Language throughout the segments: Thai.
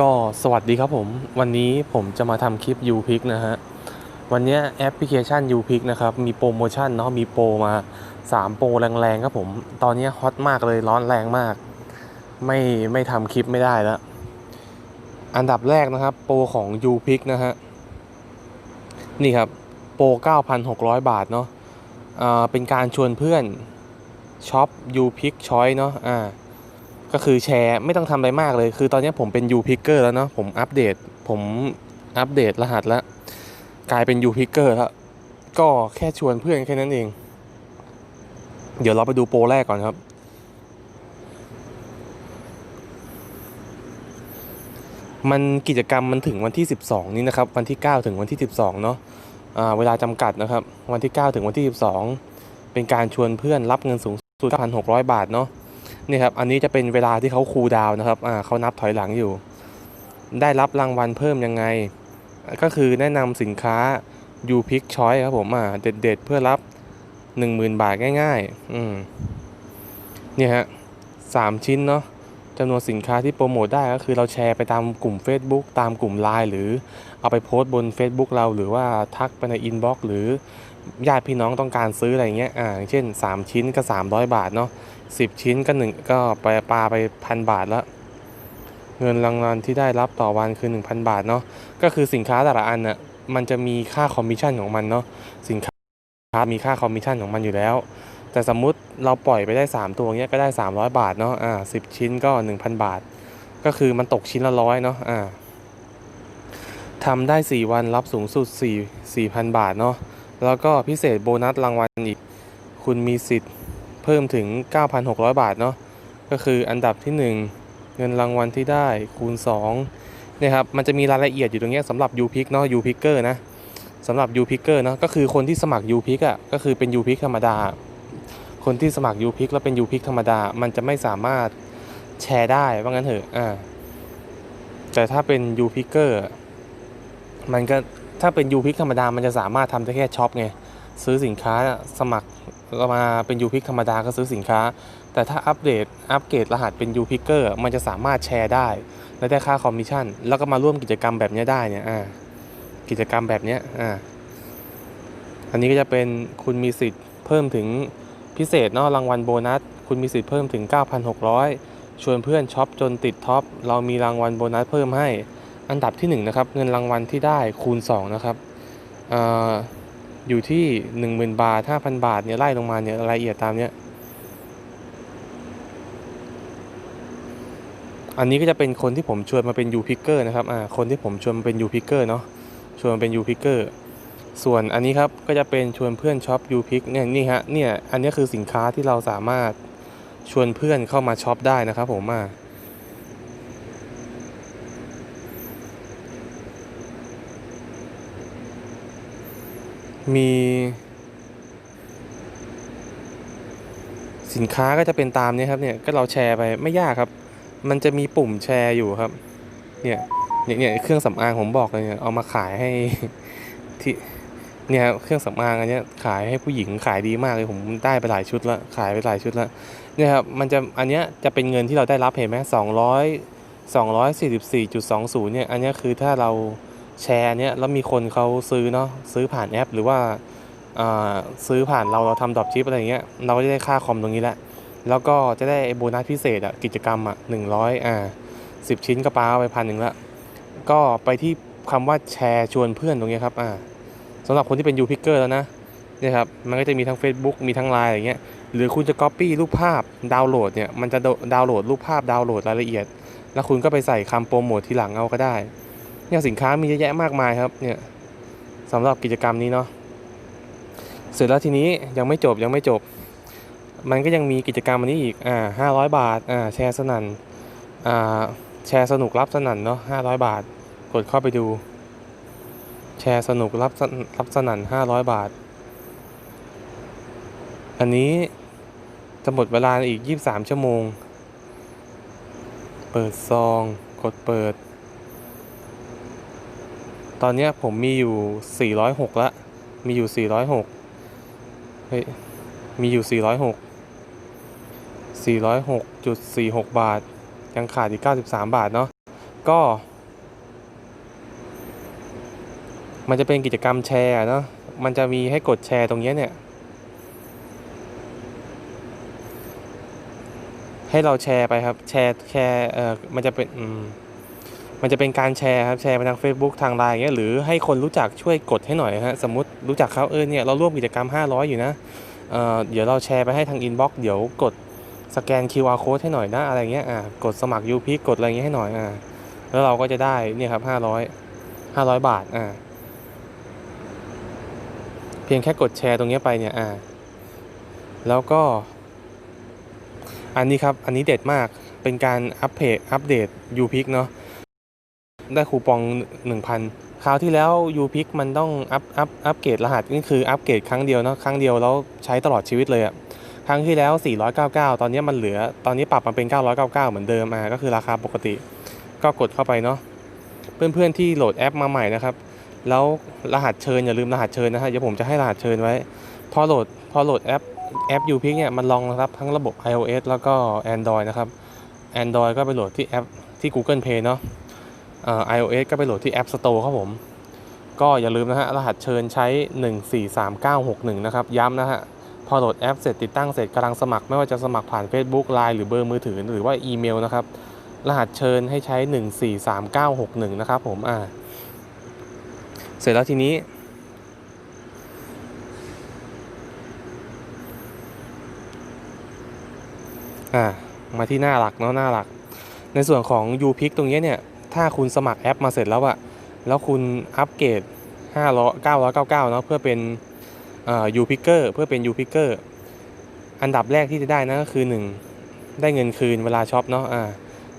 ก็สวัสดีครับผม วันนี้ผมจะมาทำคลิป u p i c นะฮะ วันนี้แอปพลิเคชัน u p i c นะครับ มีโปรโมชั่นเนาะมีโปรมา 3 โปรแรงๆครับผม ตอนนี้ฮอตมากเลยร้อนแรงมาก ไม่ไม่ทำคลิปไม่ได้แล้ว อันดับแรกนะครับ โปรของ u p i c นะฮะ นี่ครับ โปร 9,600 บาทเนาะอ่าเป็นการชวนเพื่อนช็อป u p i c Choice เนาะอ่า ก็คือแชร์ไม่ต้องทำอะไรมากเลย คือตอนนี้ผมเป็น U Picker แล้วเนาะผมอัปเดต ผมอัปเดตรหัสแล้ว กลายเป็น U Picker แล้ว ก็แค่ชวนเพื่อนแค่นั้นเอง เดี๋ยวเราไปดูโปรแรกก่อนครับ มันกิจกรรมมันถึงวันที่ 12 นี้นะครับ วันที่ 9 ถึงวันที่ 12 เนาะเวลาจำกัดนะครับ วันที่ 9 ถึงวันที่ 12 เป็นการชวนเพื่อนรับเงินสูงสุด9,600 บาทเนาะ นี่ครับ อันนี้จะเป็นเวลาที่เขาคูลดาวนะครับ อ่าเขานับถอยหลังอยู่ ได้รับรางวัลเพิ่มยังไง ก็คือแนะนำสินค้า u p i c Choice ครับผมอ่าเด็ดๆ เพื่อรับ 10,000 บาทง่ายๆ อืมเนี่ยฮะสามชิ้นเนาะจำนวนสินค้าที่โปรโมทได้ก็คือเราแชร์ไปตามกลุ่ม Facebook ตามกลุ่ม Line หรือเอาไปโพสต์บน Facebook เราหรือว่าทักไปในอินบ็อกซ์หรือ ญาติพี่น้องต้องการซื้ออะไรเงี้ยอ่าอย่างเช่น 3 ชิ้นก็ 300 บาทเนาะสิบชิ้นก็หนึ่งก็ไปปลาไปพันบาทแล้วเงินรางวัลที่ได้รับต่อวันคือ 1,000 บาทเนาะก็คือสินค้าแต่ละอันน่ะมันจะมีค่าคอมมิชชั่นของมันเนาะสินค้ามีค่าคอมมิชชั่นของมันอยู่แล้ว แต่สมมุติเราปล่อยไปได้ 3 ตัวเงี้ยก็ได้ 300 บาทเนาะอ่าสิชิ้นก็ 1,000 บาท ก็คือมันตกชิ้นละร้อยเนาะอ่าทำได้ 4 วันรับสูงสุด 4 4,000 บาทเนาะ แล้วก็พิเศษโบนัสรางวัลอีก คุณมีสิทธิ์เพิ่มถึง 9,600 บาทเนาะก็คืออันดับที่ 1 เงินรางวัลที่ได้คูณ2เนี่ยครับมันจะมีรายละเอียดอยู่ตรงนี้สำหรับ u p i c เนาะ u p i c k e r นะสำหรับ u p i c k e r เนาะก็คือคนที่สมัคร u p i c อะก็คือเป็น u p i c ธรรมดา คนที่สมัคร u p i c แล้วเป็น u p i c ธรรมดา มันจะไม่สามารถแชร์ได้ว่างั้นเถอะอ่าแต่ถ้าเป็น u p i c k e r มันก็ ถ้าเป็น u p i c ธรรมดา มันจะสามารถทำได้แค่ช็อปไง ซื้อสินค้าสมัครก็มาเป็นยูพิกธรรมดาก็ซื้อสินค้า แต่ถ้าอัปเดตอัปเกรดรหัสเป็นยูพิกเกอร์มันจะสามารถแชร์ได้ และได้ค่าคอมมิชชั่น แล้วก็มาร่วมกิจกรรมแบบนี้ได้เนี่ยอ่ากิจกรรมแบบนี้อ่าอันนี้ก็จะเป็นคุณมีสิทธิ์เพิ่มถึงพิเศษเนาะรางวัลโบนัส คุณมีสิทธิ์เพิ่มถึง 9,600 ชวนเพื่อนช็อปจนติดท็อป เรามีรางวัลโบนัสเพิ่มให้ อันดับที่1นะครับเงินรางวัลที่ได้คูณ2นะครับออยู่ที่ 10,000 บาท 5,000 บาทเนี่ยไล่ลงมาเนี่ยรายละเอียดตามเนี้ยอันนี้ก็จะเป็นคนที่ผมชวนมาเป็น U Picker นะครับอ่าคนที่ผมชวนมาเป็น U Picker เนาะชวนมาเป็น U Picker ส่วนอันนี้ครับก็จะเป็นชวนเพื่อนช็อป U Pick เนี่ยนี่ฮะเนี่ยอันนี้คือสินค้าที่เราสามารถชวนเพื่อนเข้ามาช็อปได้นะครับผมอ่า มีสินค้าก็จะเป็นตามนี้ครับเนี่ยก็เราแชร์ไปไม่ยากครับ มันจะมีปุ่มแชร์อยู่ครับ เนี่ยเนี่ยเนี่ยเครื่องสำอางผมบอกเลยเนี่ยเอามาขายให้ที่เนี่ยเครื่องสำอางอันเนี้ยขายให้ผู้หญิงขายดีมากเลยผมได้ไปหลายชุดล้วขายไปหลายชุดล้วเนี่ยครับมันจะอันเนี้ยจะเป็นเงินที่เราได้รับเห็นไหมสองร้อยสองร้อยสี่สิบสี่จุดสองศูนย์เนี่ยอันเนี้ยคือถ้าเรา แชร์เนี้ยแล้วมีคนเขาซื้อเนาะซื้อผ่านแอป หรือว่าซื้อผ่านเราเราทำดรอปชิปอะไรเงี้ยเราก็จะได้ค่าคอมตรงนี้แหละแล้วก็จะได้โบนัสพิเศษอะกิจกรรมอะหนึ่งร้อยอ่าสิบชิ้นก็ปาไปพันหนึ่งละก็ไปที่คำว่าแชร์ชวนเพื่อนตรงนี้ครับอ่าสำหรับคนที่เป็นยูพิกเกอร์แล้วนะเนี่ยครับมันก็จะมีทั้ง Facebook มีทั้งไลน์อย่างเงี้ยหรือคุณจะ Copy รูปภาพดาวน์โหลดเนี่ยมันจะดาวน์โหลดรูปภาพดาวน์โหลดรายละเอียด แล้วคุณก็ไปใส่คำโปรโมททีหลังเอาก็ได้ เนี่ยสินค้ามีเยอะแยะมากมายครับ เนี่ยสำหรับกิจกรรมนี้เนาะเสร็จแล้วทีนี้ยังไม่จบยังไม่จบ มันก็ยังมีกิจกรรมอันนี้อีกอ่าห้าร้อยบาทอ่าแชร์สนั่นอ่าแชร์สนุกรับสนั่นเนาะห้าร้อยบาท กดเข้าไปดู แชร์สนุกรับสรับสนั่นห้าร้อยบาท อันนี้จะหมดเวลาอีกยี่สามชั่วโมง เปิดซอง กดเปิด ตอนนี้ผมมีอยู่สี่ร้อยหกละ มีอยู่สี่ร้อยหกเฮ้ย มีอยู่ 406 406.46 บาท ยังขาดอีก 93 บาทเนาะ ก็ มันจะเป็นกิจกรรมแชร์เนาะ มันจะมีให้กดแชร์ตรงนี้เนี่ย ให้เราแชร์ไปครับ แชร์ แชร์ เอ่อ มันจะเป็น อืม มันจะเป็นการแชร์ครับแชร์ไปทาง Facebook ทางไลน์เงี้ยหรือให้คนรู้จักช่วยกดให้หน่อยฮะสมมติรู้จักเขาเออเนี่ยเราร่วมกิจกรรม 500 อยู่นะเออเดี๋ยวเราแชร์ไปให้ทางอินบ็อกซ์เดี๋ยวกดสแกน QR code ให้หน่อยนะอะไรเงี้ยอ่ากดสมัคร u p กดอะไรเงี้ยให้หน่อยอ่าแล้วเราก็จะได้เนี่ยครับ 500 500 บาทอ่าเพียงแค่กดแชร์ตรงนี้ไปเนี่ยอ่าแล้วก็ อันนี้ครับอันนี้เด็ดมากเป็นการอัปเดตอัปเดต u p i c เนาะ ได้คูปอง 1,000 คราวที่แล้ว u p i c มันต้องอัปอัปอัปเกรดรหัสนี่คืออัปเกรดครั้งเดียวเนาะครั้งเดียวแล้วใช้ตลอดชีวิตเลยอะครั้งที่แล้ว 499 ตอนนี้มันเหลือ ตอนนี้ปรับมาเป็น 999 เหมือนเดิมอะก็คือราคาปกติ ก็กดเข้าไปเนาะเพื่อนๆที่โหลดแอปมาใหม่นะครับ แล้วรหัสเชิญอย่าลืมรหัสเชิญนะฮะเดี๋ยวผมจะให้รหัสเชิญไว้ พอโหลดพอโหลดแอปแอป u p i c เนี่ยมันรองรับทั้งระบบ iOS แล้วก็ Android นะครับ Android ก็ไปโหลดที่แอปที่ Google Play เนาะ iOS ก็ไปโหลดที่ App Store ครับผม ก็อย่าลืมนะฮะ รหัสเชิญใช้ 143961 นะครับ ย้ำนะฮะ พอโหลดแอปเสร็จติดตั้งเสร็จกำลังสมัคร ไม่ว่าจะสมัครผ่าน Facebook Line หรือเบอร์มือถือ หรือว่าอีเมลนะครับ รหัสเชิญให้ใช้ 143961 นะครับผม อ่า เสร็จแล้วทีนี้อ่ามาที่หน้าหลักเนาะหน้าหลัก ในส่วนของ u p i c ตรงนี้เนี่ย ถ้าคุณสมัครแอปมาเสร็จแล้วอะแล้วคุณอัปเกรด5 0 999เนาะเพื่อเป็นอ่า u p i c k e r เพื่อเป็น u p i c k e r อันดับแรกที่จะได้นะก็คือ 1 ได้เงินคืนเวลาช็อปเนาะอ่า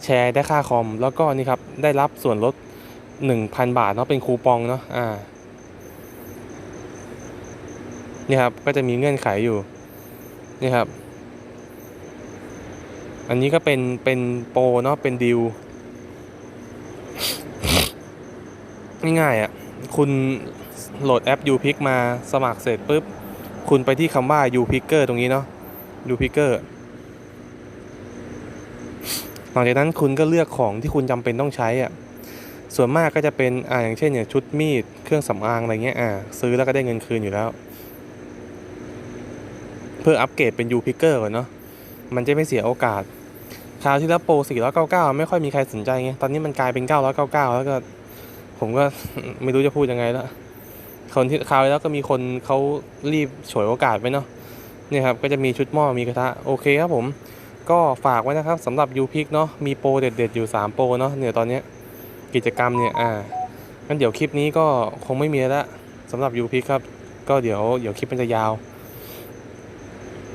แชร์ได้ค่าคอม แล้วก็นี่ครับได้รับส่วนลด 1,000 บาทเนาะเป็นคูปองเนาะอ่านี่ครับก็จะมีเงื่อนไขอยู่นี่ครับ อันนี้ก็เป็นเป็นโปรเนาะเป็นดีล ง่ายๆอะคุณโหลดแอป u p i c มาสมัครเสร็จปุ๊บ คุณไปที่คำว่า u p i c k e r ตรงนี้เนาะ u p i c k e r หลังจากนั้นคุณก็เลือกของที่คุณจำเป็นต้องใช้อะส่วนมากก็จะเป็นอ่าอย่างเช่นเนี่ยชุดมีดเครื่องสำอางอะไรเงี้ยอ่าซื้อแล้วก็ได้เงินคืนอยู่แล้ว เพื่ออัปเกรดเป็น u p i c k e r ก่อนเนาะมันจะไม่เสียโอกาสคราวที่แล้วโปร499 ไม่ค่อยมีใครสนใจไง ตอนนี้มันกลายเป็น 999 แล้วก็ ผมก็ไม่รู้จะพูดยังไงแล้วคนที่คราวแล้วก็มีคนเขารีบฉวยโอกาสไปเนาะเนี่ยครับก็จะมีชุดหม้อมีกระทะโอเคครับผม ก็ฝากไว้นะครับสำหรับ u p i c เนาะมีโปรเด็ดๆอยู่ 3 โปรเนาะเนี่ยตอนนี้กิจกรรมเนี่ยอ่างั้นเดี๋ยวคลิปนี้ก็คงไม่มีแล้วสำหรับ u p i c ครับ ก็เดี๋ยวเดี๋ยวคลิปมันจะยาว